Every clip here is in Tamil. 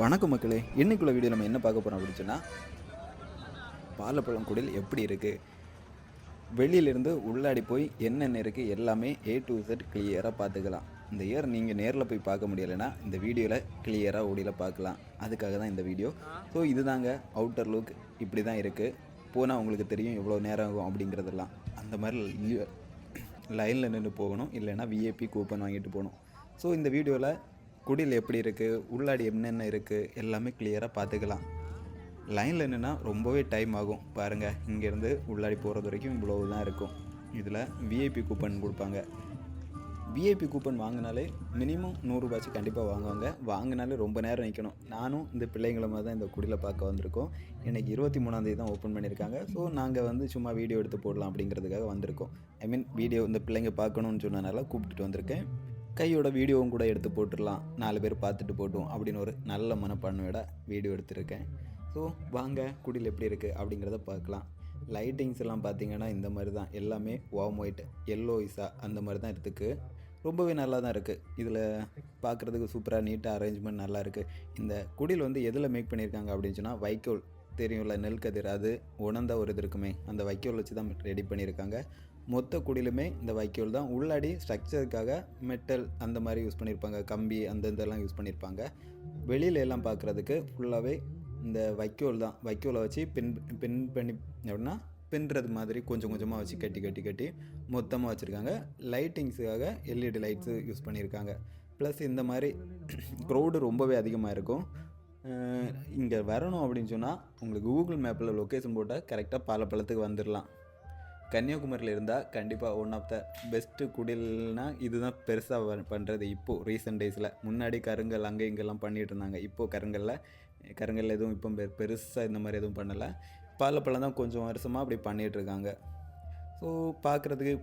வணக்கம் மக்களே இன்னைக்குள்ள வீடியோ நம்ம என்ன பார்க்க போகிறோம் அப்படின்னு சொன்னால் பாலப்பழம் குடில் எப்படி இருக்குது வெளியிலேருந்து உள்ளாடி போய் என்னென்ன இருக்குது எல்லாமே ஏ டு செட் கிளியராக பார்த்துக்கலாம். இந்த இயர் நீங்கள் நேரில் போய் பார்க்க முடியலைன்னா இந்த வீடியோவில் கிளியராக ஓடியில் பார்க்கலாம். அதுக்காக தான் இந்த வீடியோ. ஸோ இதுதாங்க அவுட்டர் லுக் இப்படி தான் இருக்குது போனால் உங்களுக்கு தெரியும் எவ்வளோ நேரம் ஆகும் அப்படிங்கிறதெல்லாம். அந்த மாதிரி லைனில் நின்று போகணும். இல்லைன்னா விஏபி கூப்பன் வாங்கிட்டு போகணும். ஸோ இந்த வீடியோவில் குடில் எப்படி இருக்குது உள்ளாடி என்னென்ன இருக்குது எல்லாமே கிளியராக பார்த்துக்கலாம் லைனில் நின்னா ரொம்பவே டைம் ஆகும். பாருங்கள் இங்கேருந்து உள்ளாடி போகிறது வரைக்கும் இவ்வளோ தான் இருக்கும். இதில் விஐபி கூப்பன் கொடுப்பாங்க. விஐபி கூப்பன் வாங்கினாலே மினிமம் நூறுரூபாச்சு கண்டிப்பாக வாங்குவாங்க. வாங்கினாலே ரொம்ப நேரம் நிற்கணும் நானும் இந்த பிள்ளைங்கள மாதிரி தான் இந்த குடியில் பார்க்க வந்திருக்கோம். எனக்கு இருபத்தி மூணாந்தேதி தான் ஓப்பன் பண்ணியிருக்காங்க. ஸோ நாங்கள் வந்து சும்மா வீடியோ எடுத்து போடலாம் அப்படிங்கிறதுக்காக வந்திருக்கோம். ஐ மீன் வீடியோ இந்த பிள்ளைங்க பார்க்கணுன்னு சொன்னனால கூப்பிட்டுட்டு வந்திருக்கேன். கையோட வீடியோவும் கூட எடுத்து போட்டுடலாம். நாலு பேர் பார்த்துட்டு போட்டோம் அப்படின்னு ஒரு நல்ல மனப்பான்மையோட வீடியோ எடுத்திருக்கேன். ஸோ வாங்க குடியில் எப்படி இருக்குது அப்படிங்கிறத பார்க்கலாம். லைட்டிங்ஸ் எல்லாம் பார்த்தீங்கன்னா இந்த மாதிரி தான். எல்லாமே ஓம் ஒயிட் எல்லோ இசா அந்த மாதிரி தான் இருக்குது ரொம்பவே நல்லா தான் இருக்குது இதில் பார்க்குறதுக்கு சூப்பராக நீட்டாக அரேஞ்ச்மெண்ட் நல்லா இருக்குது இந்த குடில் வந்து எதில் மேக் பண்ணியிருக்காங்க அப்படின்னு சொன்னால் வைக்கோல் தெரியும்ல நெல் கதிர். அது உணர்ந்த ஒரு இது இருக்குமே. அந்த வைக்கோல் வச்சு தான் ரெடி பண்ணியிருக்காங்க. மொத்த குடிலுமே இந்த வைக்கோல் தான். உள்ளாடி ஸ்ட்ரக்சருக்காக மெட்டல் அந்த மாதிரி யூஸ் பண்ணியிருப்பாங்க கம்பி அந்த இதெல்லாம் யூஸ் பண்ணியிருப்பாங்க வெளியில எல்லாம் பார்க்குறதுக்கு ஃபுல்லாகவே இந்த வைக்கோல் தான். வைக்கோலை வச்சு பின் பின் பண்ணி எப்படின்னா பின்னுறது மாதிரி கொஞ்சம் கொஞ்சமாக வச்சு கட்டி கட்டி கட்டி மொத்தமாக வச்சுருக்காங்க. லைட்டிங்ஸுக்காக எல்இடி லைட்ஸு யூஸ் பண்ணியிருக்காங்க ப்ளஸ் இந்த மாதிரி க்ரௌடு ரொம்பவே அதிகமாக இருக்கும். இங்கே வரணும் அப்படின்னு சொன்னால் உங்களுக்கு கூகுள் மேப்பில் லொக்கேஷன் போட்டால் கரெக்டாக பாலப்பழத்துக்கு வந்துடலாம் கன்னியாகுமரியில் இருந்தால் கண்டிப்பாக ஒன் ஆஃப் த பெஸ்ட்டு குடில்னால் இதுதான் பெருசாக பண்ணுறது இப்போது ரீசெண்ட் டேஸில் முன்னாடி கருங்கல் அங்கே இங்கெல்லாம் பண்ணிகிட்டு இருந்தாங்க. இப்போது கருங்கல்ல கருங்கல் எதுவும் இப்போ பெ பெருசாக இந்த மாதிரி எதுவும் பண்ணலை. பாலப்பழம் தான் கொஞ்சம் வருஷமாக அப்படி பண்ணிகிட்டு இருக்காங்க. ஸோ பார்க்குறதுக்கு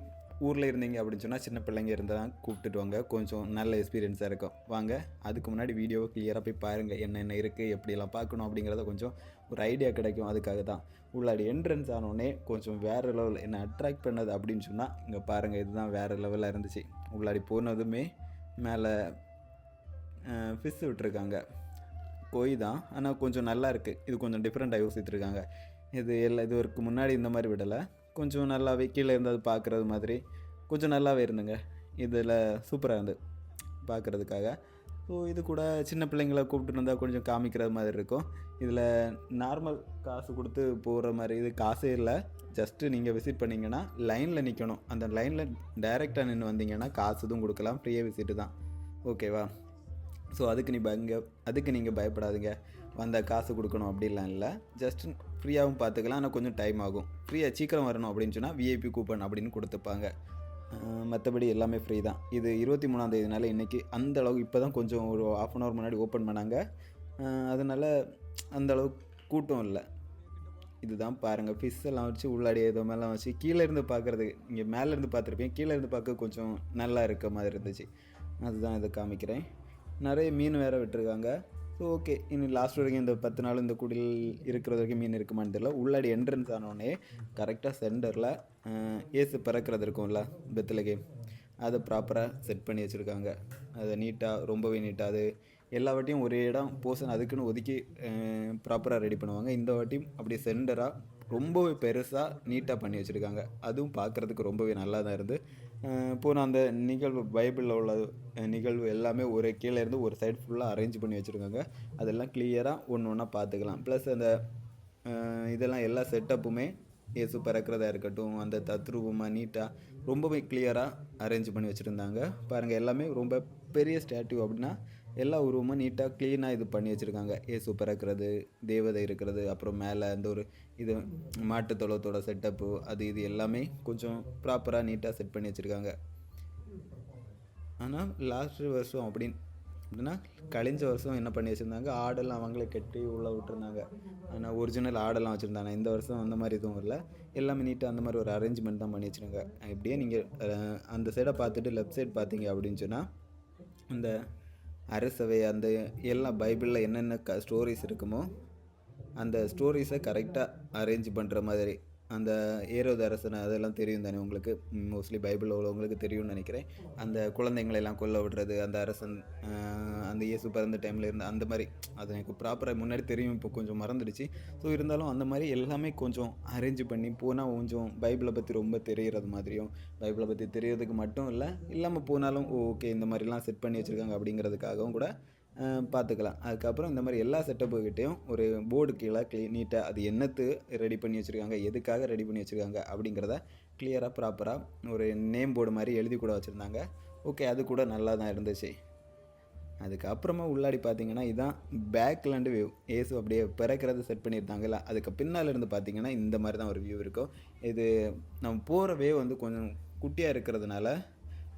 ஊரில் இருந்தீங்க அப்படின்னு சொன்னால் சின்ன பிள்ளைங்க இருந்தால் கூப்பிட்டுட்டு வாங்க. கொஞ்சம் நல்ல எக்ஸ்பீரியன்ஸாக இருக்கும். வாங்க அதுக்கு முன்னாடி வீடியோவை கிளியராக போய் பாருங்கள் என்னென்ன இருக்குது எப்படியெல்லாம் பார்க்கணும் அப்படிங்கிறத கொஞ்சம் ஒரு ஐடியா கிடைக்கும். அதுக்காக தான். உள்ளாடி என்ட்ரன்ஸ் ஆனோடனே கொஞ்சம் வேறு லெவலில் என்ன அட்ராக்ட் பண்ணது அப்படின்னு சொன்னால் இங்கே பாருங்கள் இதுதான் வேறு லெவலில் இருந்துச்சு. உள்ளாடி போனதுமே மேலே ஃபிஷ் விட்டுருக்காங்க. கொய் தான். ஆனால் கொஞ்சம் நல்லா இருக்குது இது கொஞ்சம் டிஃப்ரெண்ட்டாக யோசித்துருக்காங்க இது எல்லாம் இதுவருக்கு முன்னாடி இந்த மாதிரி விடலை. கொஞ்சம் நல்லாவே கீழே இருந்தது பார்க்குறது மாதிரி கொஞ்சம் நல்லாவே இருந்துங்க. இதில் சூப்பராக இருந்து பார்க்குறதுக்காக. ஸோ இது கூட சின்ன பிள்ளைங்களை கூப்பிட்டு வந்தால் கொஞ்சம் காமிக்கிறது மாதிரி இருக்கும். இதில் நார்மல் காசு கொடுத்து போகிற மாதிரி இது காசே இல்லை. ஜஸ்ட்டு நீங்கள் விசிட் பண்ணிங்கன்னா லைனில் நிற்கணும் அந்த லைனில் டைரெக்டாக நின்று வந்தீங்கன்னா காசு எதுவும் கொடுக்கலாம். ஃப்ரீயாக விசிட்டு தான். ஓகேவா ஸோ அதுக்கு நீ பயங்க அதுக்கு நீங்கள் பயப்படாதீங்க. வந்தால் காசு கொடுக்கணும் அப்படிலாம் இல்லை. ஜஸ்ட்டு ஃப்ரீயாகவும் பார்த்துக்கலாம். ஆனால் கொஞ்சம் டைம் ஆகும். ஃப்ரீயாக சீக்கிரம் வரணும் அப்படின்னு சொன்னால் விஐபி கூப்பன் அப்படின்னு கொடுத்துப்பாங்க. மற்றபடி எல்லாமே ஃப்ரீ தான். இது இருபத்தி மூணாந்தேதினால இன்றைக்கி அந்த அளவுக்கு இப்போ தான் கொஞ்சம் ஒரு ஆஃப் அன் ஹவர் முன்னாடி ஓப்பன் பண்ணாங்க. அதனால் அந்தளவுக்கு கூட்டம் இல்லை. இதுதான் பாருங்கள் ஃபிஷ் எல்லாம் வச்சு உள்ளாடி ஏதோ மாதிரிலாம் வச்சு கீழே இருந்து பார்க்குறது இங்கே மேலே இருந்து பார்த்துருப்பேன் கீழே இருந்து பார்க்க கொஞ்சம் நல்லா இருக்க மாதிரி இருந்துச்சு. அதுதான் இதை காமிக்கிறேன். நிறைய மீன் வேறு விட்டுருக்காங்க. ஸோ ஓகே இன்னும் லாஸ்ட் வரைக்கும் இந்த பத்து நாள் இந்த குடில் இருக்கிற வரைக்கும் மீன் இருக்குமான்னு தெரியல. உள்ளாடி என்ட்ரன்ஸ் ஆனோடனே கரெக்டாக சென்டரில் ஏசு பிறக்கிறது இருக்கும்ல பெத்தில் கேம் அதை ப்ராப்பராக செட் பண்ணி வச்சுருக்காங்க. அதை நீட்டாக ரொம்பவே நீட்டாக அது எல்லா வாட்டியும் ஒரே இடம் போர்ஷன் அதுக்குன்னு ஒதுக்கி ப்ராப்பராக ரெடி பண்ணுவாங்க. இந்த வாட்டியும் அப்படியே சென்டராக ரொம்பவே பெருசாக நீட்டாக பண்ணி வச்சுருக்காங்க. அதுவும் பார்க்குறதுக்கு ரொம்பவே நல்லா தான் இருந்து. போன அந்த நிகழ்வு பைபிளில் உள்ள நிகழ்வு எல்லாமே ஒரு கீழே இருந்து ஒரு சைடு ஃபுல்லாக அரேஞ்ச் பண்ணி வச்சுருக்காங்க. அதெல்லாம் கிளியராக ஒன்று ஒன்றா பார்த்துக்கலாம் ப்ளஸ் அந்த இதெல்லாம் எல்லா செட்டப்புமே இயேசு பிறக்கிறதா இருக்கட்டும் அந்த தத்ரூபமாக நீட்டாக ரொம்பவே கிளியராக அரேஞ்ச் பண்ணி வச்சுருந்தாங்க. பாருங்கள் எல்லாமே ரொம்ப பெரிய ஸ்டாட்யூ அப்படின்னா எல்லா உருவமும் நீட்டாக க்ளீனாக இது பண்ணி வச்சுருக்காங்க. ஏசு பிறக்கிறது தேவதை இருக்கிறது அப்புறம் மேலே அந்த ஒரு இது மாட்டு தொழுவத்தோட செட்டப்பு அது இது எல்லாமே கொஞ்சம் ப்ராப்பராக நீட்டாக செட் பண்ணி வச்சுருக்காங்க. ஆனால் லாஸ்ட் வருஷம் அப்படின்னு அப்படின்னா கழிஞ்ச வருஷம் என்ன பண்ணி வச்சுருந்தாங்க? ஆடெல்லாம் அவங்களே கட்டி உள்ளே விட்டுருந்தாங்க. ஆனால் ஒரிஜினல் ஆடெல்லாம் வச்சுருந்தாங்க. இந்த வருஷம் அந்த மாதிரி எதுவும் இல்லை எல்லாமே நீட்டாக அந்த மாதிரி ஒரு அரேஞ்ச்மெண்ட் தான் பண்ணி வச்சுருங்க இப்படியே நீங்கள் அந்த சைடை பார்த்துட்டு லெஃப்ட் சைடு பார்த்தீங்க அப்படின்னு சொன்னால் அந்த அரசவை அந்த எல்லாம் பைபிளில் என்னென்ன க ஸ்டோரிஸ் இருக்குமோ அந்த ஸ்டோரிஸை கரெக்டாக அரேஞ்ச் பண்ணுற மாதிரி. அந்த ஏரோது அரசன் அதெல்லாம் தெரியும் தானே உங்களுக்கு? மோஸ்ட்லி பைபிள் உள்ளவங்களுக்கு தெரியும்னு நினைக்கிறேன். அந்த குழந்தைங்களெல்லாம் கொல்ல விடுறது அந்த அரசன் அந்த இயேசு பிறந்த டைமில் இருந்து அந்த மாதிரி. அது எனக்கு ப்ராப்பராக முன்னாடி தெரியும் இப்போ கொஞ்சம் மறந்துடுச்சு. ஸோ இருந்தாலும் அந்த மாதிரி எல்லாமே கொஞ்சம் அரேஞ்ச் பண்ணி போனால் கொஞ்சம் பைபிளை பற்றி ரொம்ப தெரிகிறது மாதிரியும் பைபிளை பற்றி தெரியறதுக்கு மட்டும் இல்லை இல்லாமல் போனாலும் ஓகே இந்த மாதிரிலாம் செட் பண்ணி வச்சுருக்காங்க அப்படிங்கிறதுக்காகவும் கூட பார்த்துக்கலாம் அதுக்கப்புறம் இந்த மாதிரி எல்லா செட்டப்புக்கிட்டேயும் ஒரு போர்டு கீழே க்ளீ நீட்டாக அது என்னத்து ரெடி பண்ணி வச்சுருக்காங்க எதுக்காக ரெடி பண்ணி வச்சுருக்காங்க அப்படிங்கிறத கிளியராக ப்ராப்பராக ஒரு நேம் போர்டு மாதிரி எழுதி கூட வச்சுருந்தாங்க. ஓகே அது கூட நல்லா தான் இருந்துச்சு. அதுக்கப்புறமா உள்ளாடி பார்த்தீங்கன்னா இதுதான் பேக்லேண்டு வியூ ஏசு அப்படியே பிறக்கிறது செட் பண்ணியிருந்தாங்கல்ல அதுக்கு பின்னால் இருந்து பார்த்தீங்கன்னா இந்த மாதிரி தான் ஒரு வியூ இருக்கும். இது நம்ம போகிற வே வந்து கொஞ்சம் குட்டியாக இருக்கிறதுனால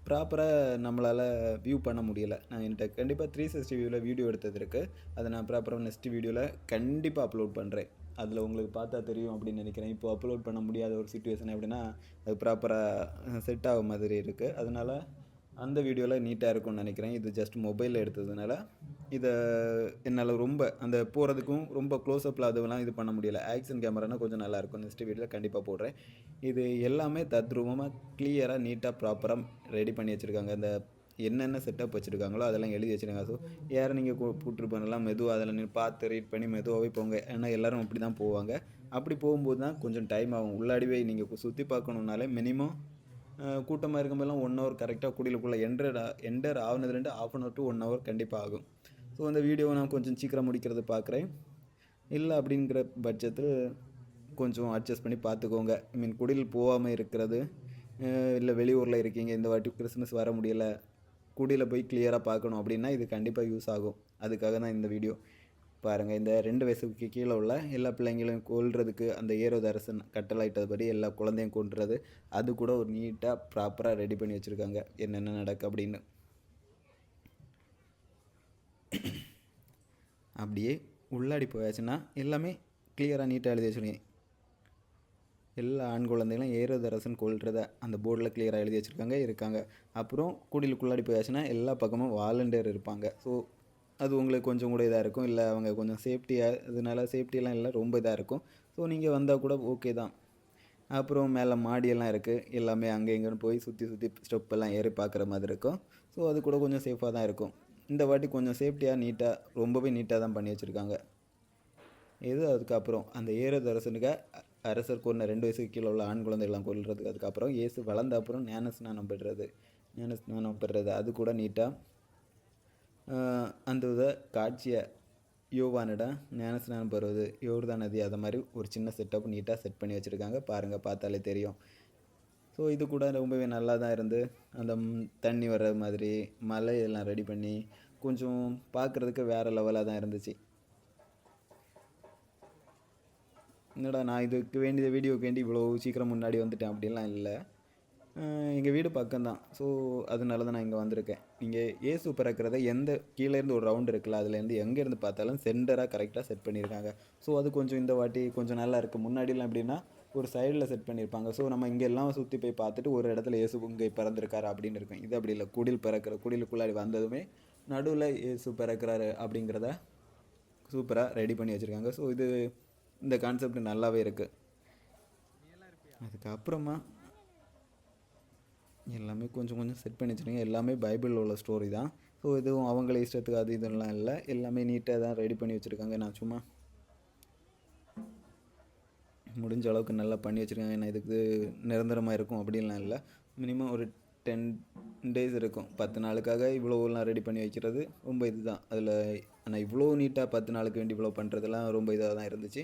ப்ராப்பராக நம்மளால் வியூ பண்ண முடியல. நான் என்கிட்ட கண்டிப்பாக த்ரீ சிக்ஸ்டி வியூவில் வீடியோ எடுத்தது இருக்குது அதை நான் ப்ராப்பராக நெக்ஸ்ட் வீடியோவில் கண்டிப்பாக அப்லோட் பண்ணுறேன் அதில் உங்களுக்கு பார்த்தா தெரியும் அப்படின்னு நினைக்கிறேன். இப்போ அப்லோட் பண்ண முடியாத ஒரு சுச்சுவேஷன் எப்படின்னா அது ப்ராப்பராக செட் ஆகும் மாதிரி இருக்குது அதனால் அந்த வீடியோவில் நீட்டாக இருக்கும்னு நினைக்கிறேன். இது ஜஸ்ட் மொபைலில் எடுத்ததுனால இதை என்னால் ரொம்ப அந்த போகிறதுக்கும் ரொம்ப க்ளோஸ்அப்பில் அதுவெல்லாம் இது பண்ண முடியல. ஆக்ஷன் கேமரானா கொஞ்சம் நல்லாயிருக்கும் நெக்ஸ்ட் வீடியோவில் கண்டிப்பாக போடுறேன். இது எல்லாமே தத்ரூபமாக கிளியராக நீட்டாக ப்ராப்பராக ரெடி பண்ணி வச்சுருக்காங்க. அந்த என்னென்ன செட்டப் வச்சுருக்காங்களோ அதெல்லாம் எழுதி வச்சுருக்காங்க. ஸோ யாரை நீங்கள் கூப்பிட்டு பண்ணலாம் மெதுவாக அதில் நீங்கள் பார்த்து ரீட் பண்ணி மெதுவாகவே போங்க. ஏன்னா எல்லோரும் அப்படி தான் போவாங்க. அப்படி போகும்போது தான் கொஞ்சம் டைம் ஆகும். உள்ளாடிவே நீங்கள் சுற்றி பார்க்கணுன்னாலே மினிமம் கூட்டமாக இருக்கும்போதெல்லாம் ஒன் ஹவர் கரெக்டாக குடியிலுக்குள்ளே enter enter ஆகுனதுலேருந்து half an hour to one hour கண்டிப்பாக ஆகும். ஸோ அந்த வீடியோவை நான் கொஞ்சம் சீக்கிரம் முடிக்கிறது பார்க்குறேன் இல்லை அப்படிங்கிற பட்சத்தில் கொஞ்சம் அட்ஜஸ்ட் பண்ணி பார்த்துக்கோங்க ஐ மீன் குடியில் போகாமல் இருக்கிறது. இல்லை வெளியூரில் இருக்கீங்க இந்த வாட்டி கிறிஸ்மஸ் வர முடியலை குடியில் போய் கிளியராக பார்க்கணும் அப்படின்னா இது கண்டிப்பாக யூஸ் ஆகும். அதுக்காக தான் இந்த வீடியோ பாருங்கள் இந்த ரெண்டு வயசுக்கு கீழே உள்ள எல்லா பிள்ளைங்களையும் கொல்றதுக்கு அந்த ஏரோது அரசன் கட்டளையிட்டதுபடி எல்லா குழந்தையும் கொன்றது அது கூட ஒரு நீட்டாக ப்ராப்பராக ரெடி பண்ணி வச்சுருக்காங்க. என்னென்ன நடக்கு அப்படின்னு. அப்படியே உள்ளாடி போயாச்சுன்னா எல்லாமே கிளியராக நீட்டாக எழுதி வச்சுருக்கேன் எல்லா ஆண் குழந்தைகளும் ஏரோதரசன் கொள்றத அந்த போர்டில் கிளியராக எழுதி வச்சுருக்காங்க இருக்காங்க. அப்புறம் குடிலுக்குள்ளாடி போயாச்சுன்னா எல்லா பக்கமும் வாலண்டியர் இருப்பாங்க. ஸோ அது உங்களுக்கு கொஞ்சம் கூட இதாக இருக்கும். இல்லை அவங்க கொஞ்சம் சேஃப்டியாக இதனால சேஃப்டியெல்லாம் இல்லை ரொம்ப இதாக இருக்கும். ஸோ நீங்கள் வந்தால் கூட ஓகே தான். அப்புறம் மேலே மாடியெல்லாம் இருக்குது எல்லாமே அங்கே இங்கேன்னு போய் சுற்றி சுற்றி ஸ்டெப்பெல்லாம் ஏறி பார்க்குற மாதிரி இருக்கும். ஸோ அது கூட கொஞ்சம் சேஃபாக தான் இருக்கும். இந்த வாட்டி கொஞ்சம் சேஃப்டியாக நீட்டாக ரொம்பவே நீட்டாக தான் பண்ணி வச்சுருக்காங்க. இது அதுக்கப்புறம் அந்த ஏறது அரசனுக்கு அரசர் கொண்ட ரெண்டு வயசுக்கு கீழே உள்ள ஆண் குழந்தைகள்லாம் கொள்றதுக்கு அதுக்கப்புறம் இயேசு வளர்ந்த அப்புறம் ஞானஸ்நானம் பெறுறது. ஞானஸ்நானம் பெறுறது. அது கூட நீட்டாக அந்த இதை காட்சியை யோவானிடம் ஞானஸ்நானம் பெறுவது யோர்தான் நதி அதை மாதிரி ஒரு சின்ன செட்டப் நீட்டாக செட் பண்ணி வச்சுருக்காங்க. பாருங்கள் பார்த்தாலே தெரியும். ஸோ இது கூட ரொம்பவே நல்லா தான் இருந்து அந்த தண்ணி வர்ற மாதிரி மலை எல்லாம் ரெடி பண்ணி கொஞ்சம் பார்க்குறதுக்கு வேறு லெவலாக தான் இருந்துச்சு. என்னடா நான் இதுக்கு வேண்டிய வீடியோக்கு வேண்டி இவ்வளோ சீக்கிரம் முன்னாடி வந்துட்டேன் அப்படிலாம் இல்லை. எங்கள் வீடு பக்கம்தான். ஸோ அதனால தான் நான் இங்கே வந்திருக்கேன். நீங்கள் ஏசு பிறக்கிறத எந்த கீழே இருந்து ஒரு ரவுண்ட் இருக்குல்ல அதுலேருந்து எங்கேருந்து பார்த்தாலும் சென்டராக கரெக்டாக செட் பண்ணியிருக்காங்க. ஸோ அது கொஞ்சம் இந்த வாட்டி கொஞ்சம் நல்லா இருக்குது முன்னாடிலாம் எப்படின்னா ஒரு சைடில் செட் பண்ணியிருப்பாங்க. ஸோ நம்ம இங்கே எல்லாம் சுற்றி போய் பார்த்துட்டு ஒரு இடத்துல இயேசு இங்கே பிறந்திருக்காரு அப்படின்னு இருக்கும். இது அப்படி இல்லை. குடில் பிறக்கிற குடிலுக்குள்ளாடி வந்ததுமே நடுவில் இயேசு பிறக்கிறாரு அப்படிங்கிறத சூப்பராக ரெடி பண்ணி வச்சுருக்காங்க. ஸோ இது இந்த கான்செப்ட் நல்லாவே இருக்குது அதுக்கப்புறமா எல்லாமே கொஞ்சம் கொஞ்சம் செட் பண்ணி வச்சுருங்க. எல்லாமே பைபிளில் உள்ள ஸ்டோரி தான். ஸோ இதுவும் அவங்கள இஷ்டத்துக்கு அது இதெல்லாம் இல்லை. எல்லாமே நீட்டாக தான் ரெடி பண்ணி வச்சுருக்காங்க. நான் சும்மா முடிஞ்ச அளவுக்கு நல்லா பண்ணி வச்சுருக்காங்க. ஏன்னா இதுக்கு நிரந்தரமாக இருக்கும் அப்படின்லாம் இல்லை. மினிமம் ஒரு டென் டேஸ் இருக்கும். பத்து நாளுக்காக இவ்வளோலாம் ரெடி பண்ணி வைக்கிறது ரொம்ப இதுதான். அதில் ஆனால் இவ்வளோ நீட்டாக பத்து நாளுக்கு வேண்டி இவ்வளோ பண்ணுறதுலாம் ரொம்ப இதாக தான் இருந்துச்சு.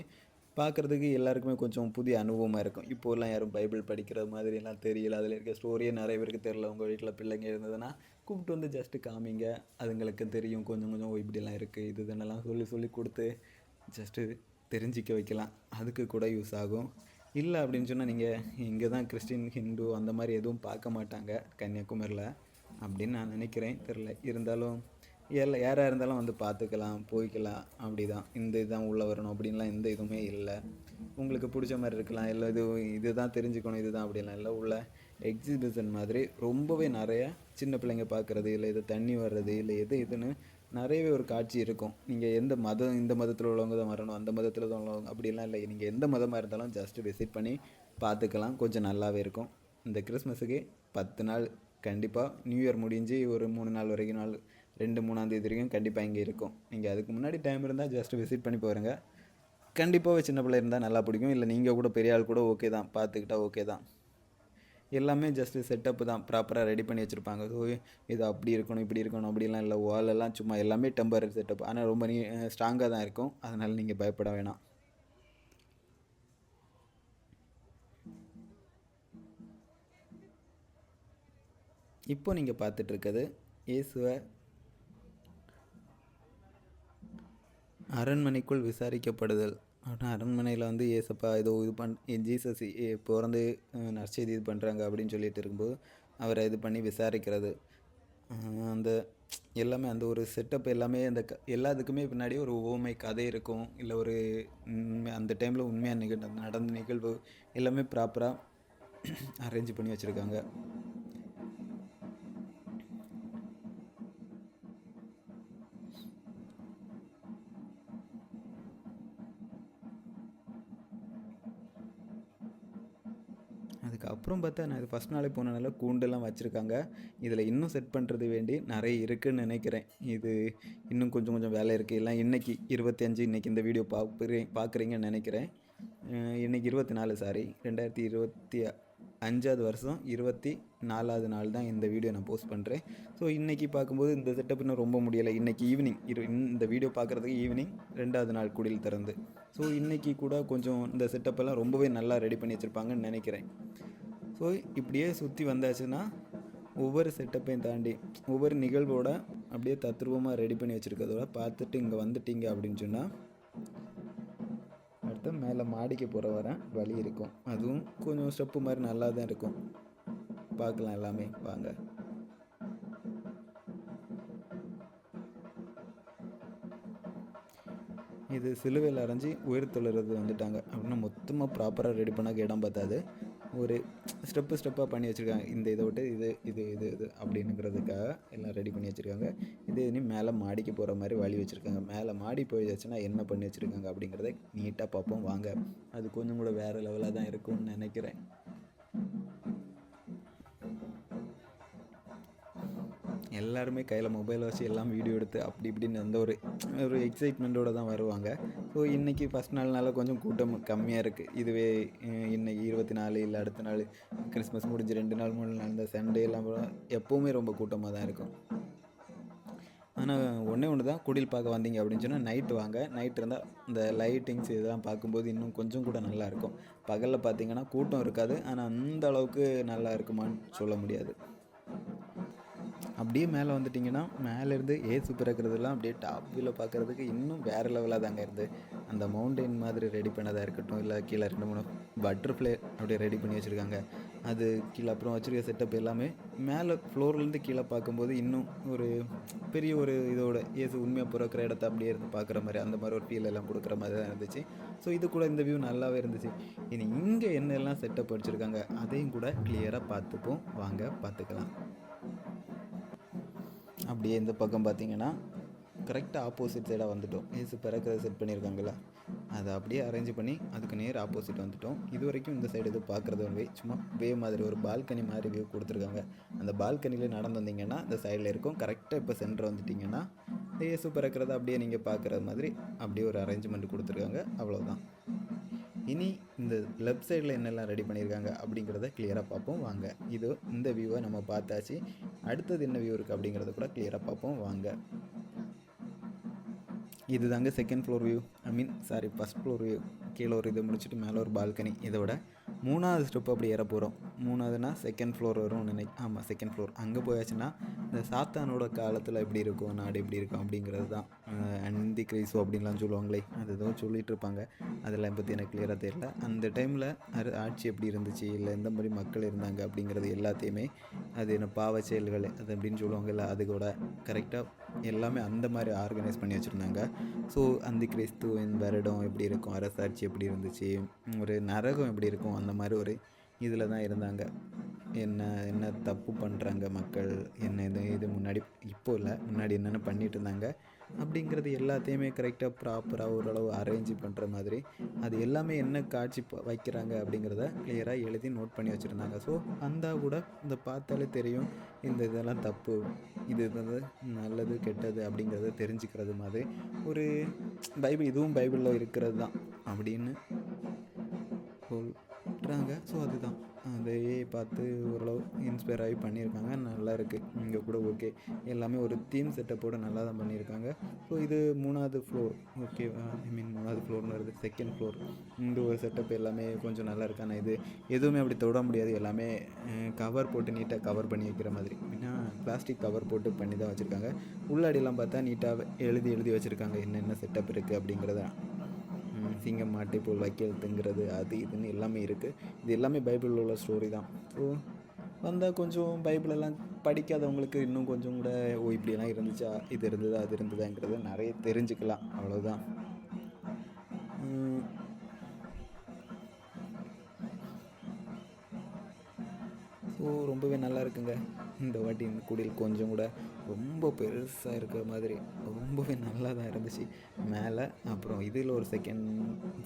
பார்க்குறதுக்கு எல்லாருக்குமே கொஞ்சம் புதிய அனுபவமாக இருக்கும். இப்போலாம் யாரும் பைபிள் படிக்கிற மாதிரிலாம் தெரியல. அதில் இருக்க ஸ்டோரியே நிறைய பேருக்கு தெரியல. உங்கள் வீட்டில் பிள்ளைங்க இருந்ததுன்னா கூப்பிட்டு வந்து ஜஸ்ட்டு காமிங்க. அதுங்களுக்கு தெரியும். கொஞ்சம் கொஞ்சம் ஓ, இப்படிலாம் இருக்குது இது இதெல்லாம் சொல்லி சொல்லி கொடுத்து ஜஸ்ட்டு தெரிஞ்சிக்க வைக்கலாம். அதுக்கு கூட யூஸ் ஆகும். இல்லை அப்படின்னு சொன்னால் நீங்கள் இங்கே தான் கிறிஸ்டின் ஹிந்து அந்த மாதிரி எதுவும் பார்க்க மாட்டாங்க. கன்னியாகுமரியில் அப்படின்னு நான் நினைக்கிறேன். தெரில இருந்தாலும் எல்ல யாராக இருந்தாலும் வந்து பார்த்துக்கலாம் போய்க்கலாம். அப்படி தான் இந்த இதுதான் உள்ளே வரணும். அப்படின்லாம் எந்த இதுவுமே இல்லை. உங்களுக்கு பிடிச்ச மாதிரி இருக்கலாம். இல்லை இது இதுதான் தெரிஞ்சுக்கணும் இதுதான் அப்படிலாம் இல்லை. உள்ள எக்ஸிபிஷன் மாதிரி ரொம்பவே நிறைய சின்ன பிள்ளைங்க பார்க்குறது இல்லை இது தண்ணி வர்றது இல்லை எது இதுன்னு நிறையவே ஒரு காட்சி இருக்கும். நீங்கள் எந்த மதம் இந்த மதத்தில் உள்ளவங்க தான் வரணும் அந்த மதத்தில் தான் உள்ளவங்க அப்படிலாம் இல்லை. நீங்கள் எந்த மதமாக இருந்தாலும் ஜஸ்ட் விசிட் பண்ணி பார்த்துக்கலாம். கொஞ்சம் நல்லாவே இருக்கும். இந்த கிறிஸ்மஸுக்கு பத்து நாள் கண்டிப்பாக நியூ இயர் முடிஞ்சு ஒரு மூணு நாள் வரைக்கும் நாள் ரெண்டு மூணாந்தேதி வரைக்கும் கண்டிப்பாக இங்கே இருக்கும். நீங்கள் அதுக்கு முன்னாடி டைம் இருந்தால் ஜஸ்ட் விசிட் பண்ணி போகிறங்க கண்டிப்பாக சின்ன பிள்ளை இருந்தால் நல்லா பிடிக்கும். இல்லை நீங்கள் கூட பெரிய ஆள் கூட ஓகே தான். பார்த்துக்கிட்டா ஓகே தான். எல்லாமே ஜஸ்ட்டு செட்டப்பு தான். ப்ராப்பராக ரெடி பண்ணி வச்சுருப்பாங்க. ஸோ இது அப்படி இருக்கணும் இப்படி இருக்கணும் அப்படிலாம் இல்லை. வாலெல்லாம் சும்மா எல்லாமே டெம்பரரி செட்டப் ஆனால் ரொம்ப நீ ஸ்ட்ராங்காக தான் இருக்கும். அதனால் நீங்கள் பயப்பட வேணாம். இப்போ நீங்கள் பார்த்துட்ருக்கிறது இயேசுவை அரண்மனைக்குள் விசாரிக்கப்படுதல். ஆனால் அரண்மனையில் வந்து ஏசப்பா ஏதோ இது பண் ஜீசஸ் ஏ- பிறந்து அஹ், நற்செய்தி இது பண்ணுறாங்க அப்படின்னு சொல்லிட்டு இருக்கும்போது அவரை இது பண்ணி விசாரிக்கிறது. அந்த எல்லாமே அந்த ஒரு செட்டப் எல்லாமே அந்த க எல்லாத்துக்குமே பின்னாடி ஒரு ஓமை கதை இருக்கும். இல்லை ஒரு உண்மை அந்த டைமில் உண்மையாக நிகழ் நடந்த நிகழ்வு எல்லாமே ப்ராப்பராக அரேஞ்ச் பண்ணி வச்சுருக்காங்க. அப்புறம் பார்த்தா நான் இது ஃபஸ்ட் நாளே போனனால கூண்டெல்லாம் வச்சுருக்காங்க. இதில் இன்னும் செட் பண்ணுறது வேண்டி நிறைய இருக்குதுன்னு நினைக்கிறேன். இது இன்னும் கொஞ்சம் கொஞ்சம் வேலை இருக்குது எல்லாம் இன்றைக்கி இருபத்தஞ்சு இன்றைக்கி இந்த வீடியோ பார்க்குறேன் பார்க்குறீங்கன்னு நினைக்கிறேன். இன்றைக்கி இருபத்தி நாலு சாரி ரெண்டாயிரத்தி இருபத்தி அஞ்சாவது வருஷம் இருபத்தி நாலாவது நாள் தான் இந்த வீடியோ நான் போஸ்ட் பண்ணுறேன் ஸோ இன்றைக்கி பார்க்கும்போது இந்த செட்டப் இன்னும் ரொம்ப முடியலை. இன்றைக்கி ஈவினிங் இரு இந்த வீடியோ பார்க்குறதுக்கு ஈவினிங் ரெண்டாவது நாள் குடில் திறந்து. ஸோ இன்றைக்கி கூட கொஞ்சம் இந்த செட்டப்பெல்லாம் ரொம்பவே நல்லா ரெடி பண்ணி வச்சுருப்பாங்கன்னு நினைக்கிறேன். ஸோ இப்படியே சுற்றி வந்தாச்சுன்னா ஒவ்வொரு செட்டப்பையும் தாண்டி ஒவ்வொரு நிகழ்வோட அப்படியே தத்ரூபமாக ரெடி பண்ணி வச்சுருக்கிறதோட பார்த்துட்டு இங்கே வந்துட்டீங்க அப்படின்னு சொன்னால் அடுத்து மேலே மாடிக்கு போகிற வர வழி இருக்கும். அதுவும் கொஞ்சம் ஸ்டெப்பு மாதிரி நல்லா தான் இருக்கும். பார்க்கலாம் எல்லாமே வாங்க. இது சிலுவையில் அரைஞ்சி உயிர் தொழுறது வந்துட்டாங்க. அப்படின்னா மொத்தமாக ப்ராப்பராக ரெடி பண்ணாக்க இடம் பார்த்தாது. ஒரு ஸ்டெப்பு ஸ்டெப்பாக பண்ணி வச்சுருக்காங்க. இந்த இதை விட்டு இது இது இது இது அப்படின்னுங்கிறதுக்காக எல்லாம் ரெடி பண்ணி வச்சுருக்காங்க. இது இனி மேலே மாடிக்கு போகிற மாதிரி வழி வச்சுருக்காங்க. மேலே மாடி போயிடுச்சுன்னா என்ன பண்ணி வச்சுருக்காங்க அப்படிங்கிறத நீட்டாக பார்ப்போம். வாங்க. அது கொஞ்சம் கூட வேறு லெவலாக தான் இருக்கும்னு நினைக்கிறேன். எல்லாருமே கையில் மொபைல் வச்சு எல்லாம் வீடியோ எடுத்து அப்படி இப்படின்னு அந்த ஒரு ஒரு எக்ஸைட்மெண்ட்டோட தான் வருவாங்க. ஸோ இன்றைக்கி ஃபஸ்ட் நாள்னால கொஞ்சம் கூட்டம் கம்மியாக இருக்குது இதுவே இன்றைக்கி இருபத்தி நாலு இல்லை அடுத்த நாள் கிறிஸ்மஸ் முடிஞ்சு ரெண்டு நாள் மூணு நாள் இந்த சண்டே எல்லாம் எப்போவுமே ரொம்ப கூட்டமாக தான் இருக்கும். ஆனால் ஒன்றே ஒன்று தான் குடில் பார்க்க வந்தீங்க அப்படின்னு சொன்னால் நைட்டு வாங்க. நைட் இருந்தால் இந்த லைட்டிங்ஸ் இதெல்லாம் பார்க்கும்போது இன்னும் கொஞ்சம் கூட நல்லாயிருக்கும் பகலில் பார்த்தீங்கன்னா கூட்டம் இருக்காது. ஆனால் அந்த அளவுக்கு நல்லா இருக்குமான்னு சொல்ல முடியாது. அப்படியே மேலே வந்துட்டிங்கன்னா மேலேருந்து ஏசு இருக்கிறதுலாம் அப்படியே டாப் வியூவில் பார்க்குறதுக்கு இன்னும் வேறு லெவலாக தாங்க இருந்து. அந்த மவுண்டெயின் மாதிரி ரெடி பண்ணதாக இருக்கட்டும் இல்லை கீழே ரெண்டு மூணு பட்டர்ஃப்ளை அப்படியே ரெடி பண்ணி வச்சுருக்காங்க. அது கீழே அப்புறம் வச்சுருக்க செட்டப் எல்லாமே மேலே ஃப்ளோர்லேருந்து கீழே பார்க்கும்போது இன்னும் ஒரு பெரிய ஒரு இதோட ஏசு உண்மையாக பிறக்கிற இடத்த அப்படியே இருந்து பார்க்குற மாதிரி அந்த மாதிரி ஒரு ஃபீல் எல்லாம் கொடுக்குற மாதிரி தான் இருந்துச்சு. ஸோ இது கூட இந்த வியூ நல்லாவே இருந்துச்சு. இனி இங்கே என்னெல்லாம் செட்டப் அடிச்சிருக்காங்க அதையும் கூட கிளியராக பார்த்துப்போம். வாங்க பார்த்துக்கலாம். அப்படியே இந்த பக்கம் பார்த்தீங்கன்னா கரெக்டாக ஆப்போசிட் சைடாக வந்துட்டோம். ஏசு பிறக்கிறத செட் பண்ணியிருக்காங்களா அதை அப்படியே அரேஞ்ச் பண்ணி அதுக்கு நேர் ஆப்போசிட் வந்துட்டோம். இது வரைக்கும் இந்த சைடு எதுவும் பார்க்குறது வே சும்மா வே மாதிரி ஒரு பால்கனி மாதிரி வியூ கொடுத்துருக்காங்க. அந்த பால்கனியில் நடந்து வந்தீங்கன்னா இந்த சைடில் இருக்கும். கரெக்டாக இப்போ சென்டர் வந்துட்டிங்கன்னா இந்த ஏசு பிறக்கிறத அப்படியே நீங்கள் பார்க்குறது மாதிரி அப்படியே ஒரு அரேஞ்ச்மெண்ட் கொடுத்துருக்காங்க. அவ்வளோதான் இனி இந்த லெஃப்ட் சைடில் என்னெல்லாம் ரெடி பண்ணியிருக்காங்க அப்படிங்கிறத கிளியராக பார்ப்போம். வாங்க. இது இந்த வியூவை நம்ம பார்த்தாச்சு. அடுத்தது என்ன வியூ இருக்குது அப்படிங்கிறத கூட கிளியராக பார்ப்போம். வாங்க. இது தாங்க second floor view I mean sorry first floor view கீழே ஒரு இது முடிச்சுட்டு மேலே ஒரு பால்கனி இதோட மூணாவது ஸ்டெப் அப்படி ஏற போகிறோம் மூணாவதுனா செகண்ட் ஃப்ளோர் வரும் நினை ஆமாம் செகண்ட் ஃப்ளோர் அங்கே போயாச்சுன்னா இந்த சாத்தானோட காலத்தில் எப்படி இருக்கும் நாடு எப்படி இருக்கும் அப்படிங்கிறது தான். அந்தி கிரைசோ அப்படின்லாம் சொல்லுவாங்களே அது ஏதோ இருப்பாங்க அதெல்லாம் பற்றி எனக்கு கிளியராக தெரியல. அந்த டைமில் ஆட்சி எப்படி இருந்துச்சு இல்லை எந்த மாதிரி மக்கள் இருந்தாங்க அப்படிங்கிறது எல்லாத்தையுமே அது என்ன பாவ செயல்கள் அது அப்படின்னு சொல்லுவாங்கல்ல அது கூட கரெக்டாக எல்லாமே அந்த மாதிரி ஆர்கனைஸ் பண்ணி வச்சுருந்தாங்க. ஸோ அந்த கிறிஸ்துவின் வருடம் எப்படி இருக்கும் அரசாட்சி எப்படி இருந்துச்சு ஒரு நரகம் எப்படி இருக்கும் அந்த மாதிரி ஒரு இதில் தான் இருந்தாங்க. என்ன என்ன தப்பு பண்ணுறாங்க மக்கள்? என்ன இது இது முன்னாடி இப்போ இல்லை முன்னாடி என்னென்ன பண்ணிகிட்டு இருந்தாங்க? அப்படிங்கிறது எல்லாத்தையுமே கரெக்டாக ப்ராப்பராக ஓரளவு அரேஞ்ச் பண்ணுற மாதிரி அது எல்லாமே என்ன காட்சி ப- வைக்கிறாங்க அப்படிங்கிறத கிளியராக எழுதி நோட் பண்ணி வச்சுருந்தாங்க. ஸோ அந்த கூட இந்த பார்த்தாலே தெரியும் இந்த இதெல்லாம் தப்பு இது இது நல்லது கெட்டது அப்படிங்கிறத தெரிஞ்சுக்கிறது மாதிரி ஒரு பைபிள் இதுவும் பைபிளில் இருக்கிறது தான் அப்படின்னு. பண்ணுறாங்க ஸோ அதுதான். அதையே பார்த்து ஓரளவு இன்ஸ்பயர் ஆகி பண்ணியிருக்காங்க. நல்லா இருக்குது இங்கே கூட ஓகே எல்லாமே ஒரு தீம் செட்டப்போடு நல்லா தான் பண்ணியிருக்காங்க. ஸோ இது மூணாவது ஃப்ளோர் ஓகே ஐ மீன் மூணாவது ஃப்ளோர்னு வருது. செகண்ட் ஃப்ளோர் இந்த ஒரு செட்டப் எல்லாமே கொஞ்சம் நல்லா இருக்கான இது. எதுவுமே அப்படி தொட முடியாது. எல்லாமே uh, கவர் போட்டு நீட்டாக கவர் பண்ணி வைக்கிற மாதிரி. ஏன்னா பிளாஸ்டிக் கவர் போட்டு பண்ணி தான் வச்சுருக்காங்க. உள்ளாடிலாம் பார்த்தா நீட்டாக எழுதி எழுதி வச்சுருக்காங்க. என்னென்ன செட்டப் இருக்குது அப்படிங்கிறத சிங்கம் மாட்டை போல் வைக்கிறதுங்கிறது அது இதுன்னு எல்லாமே இருக்குது இது எல்லாமே பைபிளில் உள்ள ஸ்டோரி தான். ஸோ வந்தால் கொஞ்சம் பைபிளெல்லாம் படிக்காதவங்களுக்கு இன்னும் கொஞ்சம் கூட ஓ இப்படியெல்லாம் இருந்துச்சா இது இருந்ததா அது இருந்ததாங்கிறத நிறைய தெரிஞ்சுக்கலாம். அவ்வளோதான் ரொம்பவே நல்லா இருக்குங்க இந்த வாட்டி இந்த குடில் கொஞ்சம் கூட ரொம்ப பெருசாக இருக்கிற மாதிரி ரொம்பவே நல்லா தான் இருந்துச்சு. மேலே அப்புறம் இதில் ஒரு செகண்ட்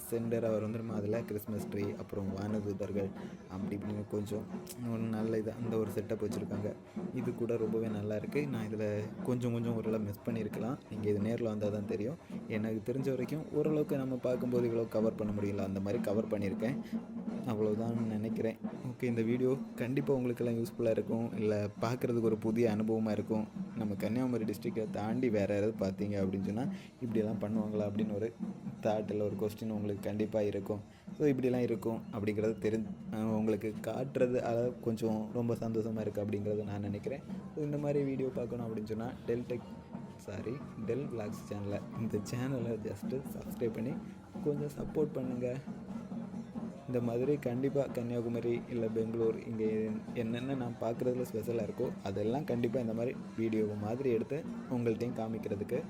சென்டர் அவர் வந்துருமா அதில் கிறிஸ்மஸ் ட்ரீ அப்புறம் வானதூதர்கள் அப்படி இப்படின்னு கொஞ்சம் ஒரு நல்ல இதாக அந்த ஒரு செட்டப் வச்சுருக்காங்க. இது கூட ரொம்பவே நல்லா இருக்குது நான் இதில் கொஞ்சம் கொஞ்சம் ஓரளவு மிஸ் பண்ணியிருக்கலாம். நீங்கள் இது நேரில் வந்தால் தான் தெரியும். எனக்கு தெரிஞ்ச வரைக்கும் ஓரளவுக்கு நம்ம பார்க்கும்போது இவ்வளோ கவர் பண்ண முடியல. அந்த மாதிரி கவர் பண்ணியிருக்கேன். அவ்வளோதான் நினைக்கிறேன். ஓகே இந்த வீடியோ கண்டிப்பாக உங்களுக்கெல்லாம் யூஸ்ஃபுல்லாக இருக்கும் இல்லை பார்க்குறதுக்கு ஒரு புதிய அனுபவமாக இருக்கும். நம்ம கன்னியாகுமரி டிஸ்ட்ரிக்டை தாண்டி வேறு யாராவது பார்த்தீங்க அப்படின்னு சொன்னால் இப்படியெல்லாம் பண்ணுவாங்களா அப்படின்னு ஒரு தாட்டில் ஒரு கொஸ்டின் உங்களுக்கு கண்டிப்பாக இருக்கும். ஸோ இப்படிலாம் இருக்கும் அப்படிங்கிறது தெரிஞ்சு உங்களுக்கு காட்டுறது அளவு கொஞ்சம் ரொம்ப சந்தோஷமாக இருக்குது அப்படிங்கிறத நான் நினைக்கிறேன். ஸோ இந்த மாதிரி வீடியோ பார்க்கணும் அப்படின்னு சொன்னால் டெல்டெக் சாரி டெல் விளாக்ஸ் சேனலை இந்த சேனலை ஜஸ்ட்டு சப்ஸ்கிரைப் பண்ணி கொஞ்சம் சப்போர்ட் பண்ணுங்கள் இந்த மாதிரி கண்டிப்பாக கன்னியாகுமரி இல்லை பெங்களூர் இங்கே என்னென்ன நான் பார்க்குறதுல ஸ்பெஷலாக இருக்கோ அதெல்லாம் கண்டிப்பாக இந்த மாதிரி வீடியோ மாதிரி எடுத்து உங்கள்கிட்டையும் காமிக்கிறதுக்கு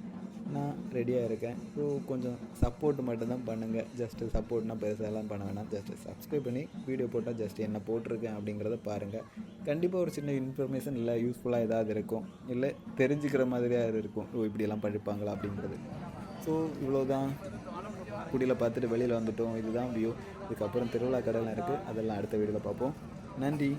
நான் ரெடியாக இருக்கேன். ஸோ கொஞ்சம் சப்போர்ட் மட்டும்தான் பண்ணுங்கள் ஜஸ்ட்டு சப்போர்ட்னா பெருசாலாம் பண்ண வேணாம். ஜஸ்ட்டு சப்ஸ்கிரைப் பண்ணி வீடியோ போட்டால் ஜஸ்ட் என்ன போட்டிருக்கேன் அப்படிங்கிறத பாருங்கள் கண்டிப்பாக ஒரு சின்ன இன்ஃபர்மேஷன் இல்லை யூஸ்ஃபுல்லாக ஏதாவது இருக்கும். இல்லை தெரிஞ்சுக்கிற மாதிரியாக இருக்கும். ஓ இப்படியெல்லாம் படிப்பாங்களா அப்படிங்கிறது. ஸோ இவ்வளோதான் குடியில் பார்த்துட்டு வெளியில் வந்துட்டோம். இதுதான் வியூ இதுக்கப்புறம் திருவிழா கடலாம் இருக்குது அதெல்லாம் அடுத்த வீடியோவில் பார்ப்போம். நன்றி.